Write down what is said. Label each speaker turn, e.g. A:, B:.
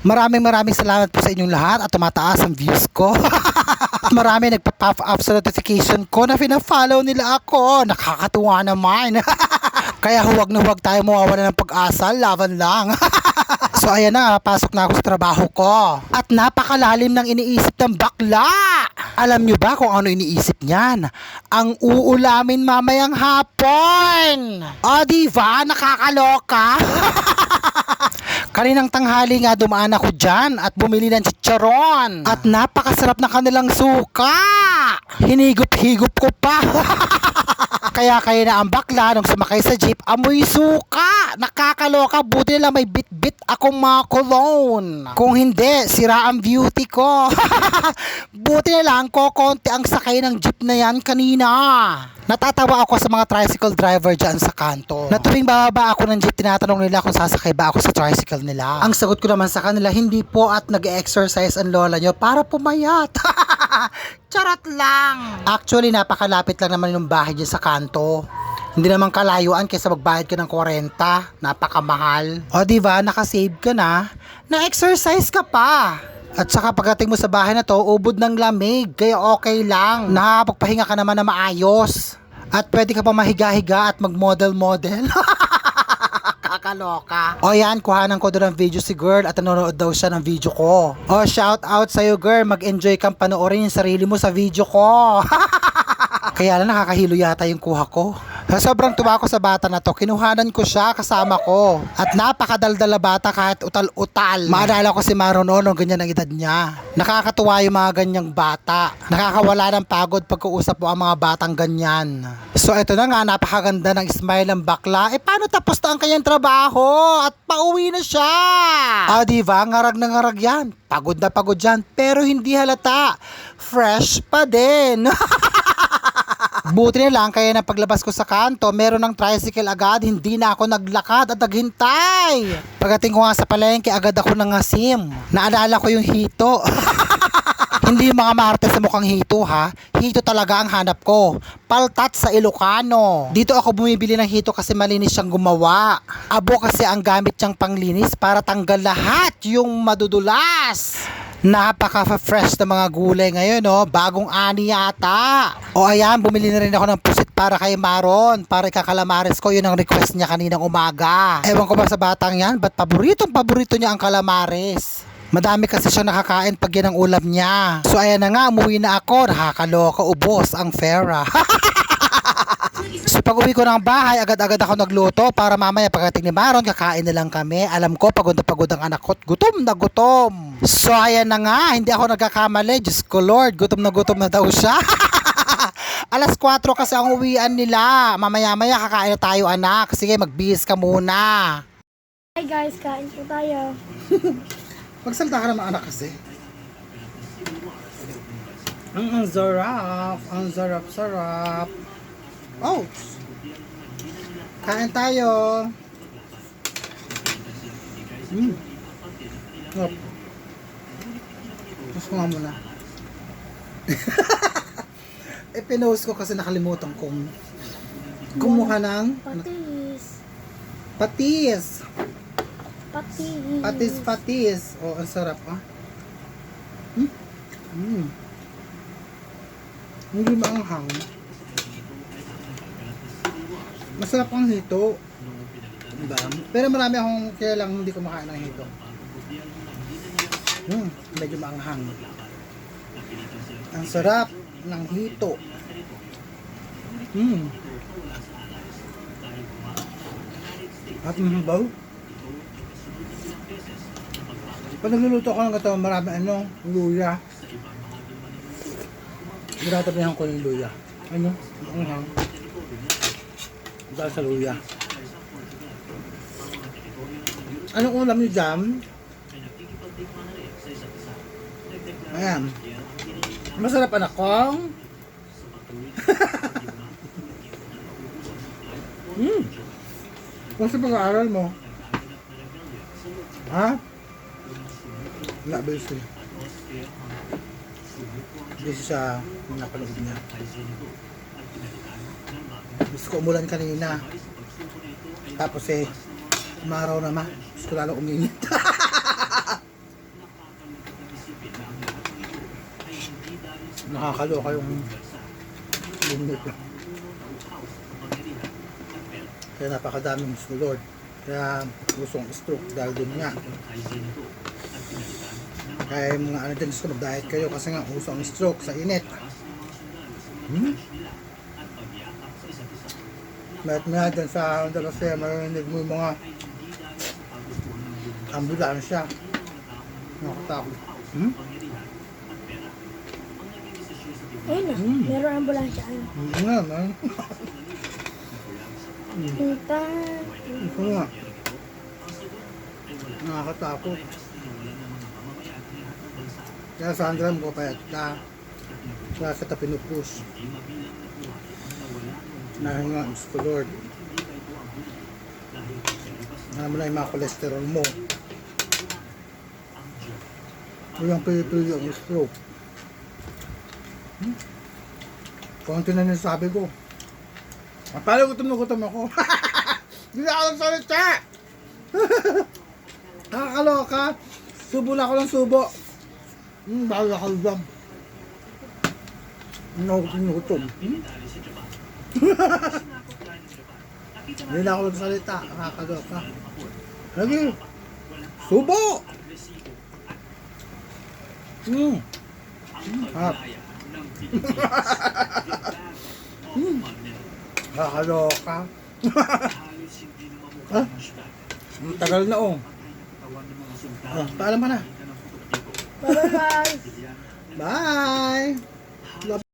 A: Maraming maraming salamat po sa inyong lahat at tumataas ang views ko. Marami nagpa-pop up sa notification ko na fina-follow nila ako. Nakakatuwa naman. Kaya huwag na huwag tayo mawawala ng pag-asa. Laban lang. so ayan na, pasok na ako sa trabaho ko. At napakalalim ng iniisip ng bakla. Alam nyo ba kung ano iniisip niyan? Ang uulamin mamayang hapon. O diba, nakakaloka? Kaninang tanghali nga dumaan ako dyan at bumili ng chicharon. At napakasarap na kanilang suka. Hinigop-higop ko pa. Kaya kayo na ang bakla nung sumakay sa jeep, amoy suka. Nakakaloka, buti nila may bit-bit akong mga cologne. Kung hindi, sira ang beauty ko. buti na lang ko konti ang sakay ng jeep na yan kanina. Natatawa ako sa mga tricycle driver dyan sa kanto. Na tuwing bababa ako ng jeep, tinatanong nila kung sasakay ba ako sa tricycle nila. Ang sagot ko naman sa kanila, hindi po at nag-exercise ang lola nyo para pumayat. Charot lang. Actually, napakalapit lang naman yung bahay dyan sa kanto. Hindi naman kalayuan kaysa magbayad ka ng 40. Napakamahal. O diba, nakasave ka na, na-exercise ka pa. At saka pagdating mo sa bahay na to, ubod ng lamig. Kaya okay lang. Nakapagpahinga ka naman na maayos. At pwede ka pa mahiga-higa at mag-model-model. Kakaloka. O yan, kuhanan ko doon ng video si girl at nanonood daw siya ng video ko. O shout out sa'yo girl, mag-enjoy kang panoorin yung sarili mo sa video ko. Kaya lang nakakahilo yata yung kuha ko. Sobrang tuwa ko sa bata na to. Kinuhanan ko siya kasama ko. At napakadaldala bata kahit utal-utal. Maalala ko si Maro noon ganyan ang edad niya. Nakakatuwa yung mga ganyang bata. Nakakawala ng pagod pagkausap mo ang mga batang ganyan. So eto na nga, napakaganda ng smile ng bakla. Eh paano tapos na ang kanyang trabaho? At pauwi na siya. Ah, di ba? Ngarag na ngarag yan. Pagod na pagod yan. Pero hindi halata. Fresh pa din. Buti na lang kaya na paglabas ko sa kanto, meron ng tricycle agad, hindi na ako naglakad at naghintay. Pagdating ko nga sa palengke, agad ako nangasim. Naalala ko yung hito. Hindi yung mga marte sa mukhang hito ha. Hito talaga ang hanap ko. Paltat sa Ilocano. Dito ako bumibili ng hito kasi malinis siyang gumawa. Abo kasi ang gamit niyang panglinis para tanggal lahat yung madudulas. Napaka-fresh na mga gulay ngayon, no? Bagong ani yata. O ayan, bumili na rin ako ng pusit para kay Maron. Para ikakalamares ko, yun ang request niya kaninang umaga. Ewan ko ba sa batang yan, ba't paboritong paborito niya ang kalamares? Madami kasi siya nakakain pag yan ang ulam niya. So ayan na nga, umuwi na ako. Nakakaloka, ubos ang fera. So pag uwi ko ng bahay, agad-agad ako nagluto para mamaya pagdating ni Maron, kakain na lang kami. Alam ko, pagod na pagod ang anak ko, gutom na gutom. So ayan na nga, hindi ako nagkakamali. Diyos ko Lord, gutom na gutom na daw siya. Alas 4 kasi ang uwian nila. Mamaya-maya kakain na tayo anak. Sige, magbihis ka muna.
B: Hi guys, kain po tayo.
A: Magsalita ka naman anak kasi. Ang ang sarap, ang sarap sarap. Kain tayo. Hmm. Sarap. Mas nga muna. eh, pinost ko kasi nakalimutan kong kumuha ng ano,
B: Patis.
A: patis.
B: Patis.
A: Patis, patis. Oh, ang sarap ah. Hmm? Hmm. Hindi maanghang. Masarap ang hito. Diba? Pero marami akong kilalang hindi kumakain ng hito. Hmm, medyo maanghang. Ang sarap ng hito. Hmm. At mabaw. Pag nagluluto ako ng gato, marami ano, luya. Ginatabihan ko yung luya. Ano? Ang hang. Dahil sa luya. Anong ulam niyo dyan? Ayan. Masarap anak kong. Hmm. Sa pag-aaral mo. Ha? Wala, busy. Busy sa napanood niya. Diyos ko, umulan kanina. Tapos eh, umaraw na ma. Diyos ko lalo uminit.
C: Nakakaloka yung lumit na. Kaya napakadaming gusto Lord. Kaya gustong stroke dahil din nga. Kaya mga ano din gusto mag-diet kayo kasi nga uso ang stroke sa init. Hmm? Mayat maya dyan sa Andalusia, marinig mo yung mga ambulansya. Nakatakot. Hmm?
B: Ayun na,
C: Hmm.
B: meron ambulansya. Ayun.
C: Hindi nga, man.
B: Punta.
C: Ito nga. Nakakatakot. Kaya Sandra mo payat ka. Kaya sa tapinupus. Dahil nga, gusto Lord. Alam mo na yung mga cholesterol mo. Yung pili-pili ang stroke. Hmm? Konti na sabi ko. Ah, Paano gutom na gutom ako? Hindi na ako nagsalita! Nakakaloka. Subo na ako ng subo. Hmm, bago ako dam. Hindi na gutom? Hindi na ako nagsalita. Nakakaloka. Lagi. Subo! Hmm. Ah. hmm. Nakakaloka. ah? Ang tagal na oh. Ah, paalam ka na.
B: Bye-bye guys.
C: Bye!